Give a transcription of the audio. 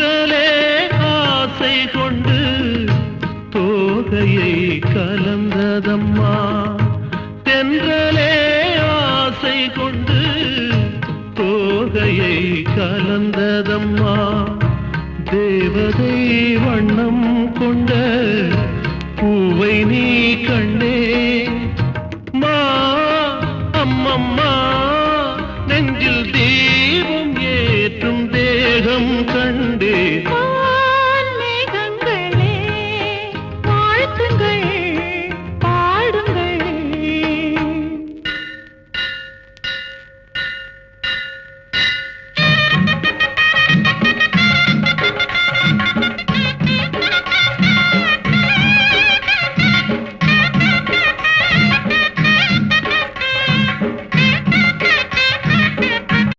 என்றாலே ஆசை கொண்டு தோகையை கலந்ததம்மா. தென்றலே ஆசை கொண்டு தோகையை கலந்ததம்மா. தேவதை வண்ணம் கொண்ட பூவை நீ கண்டே. மா அம்மம்மா நெஞ்சில் தீபம் ஏற்றும் தேகம் க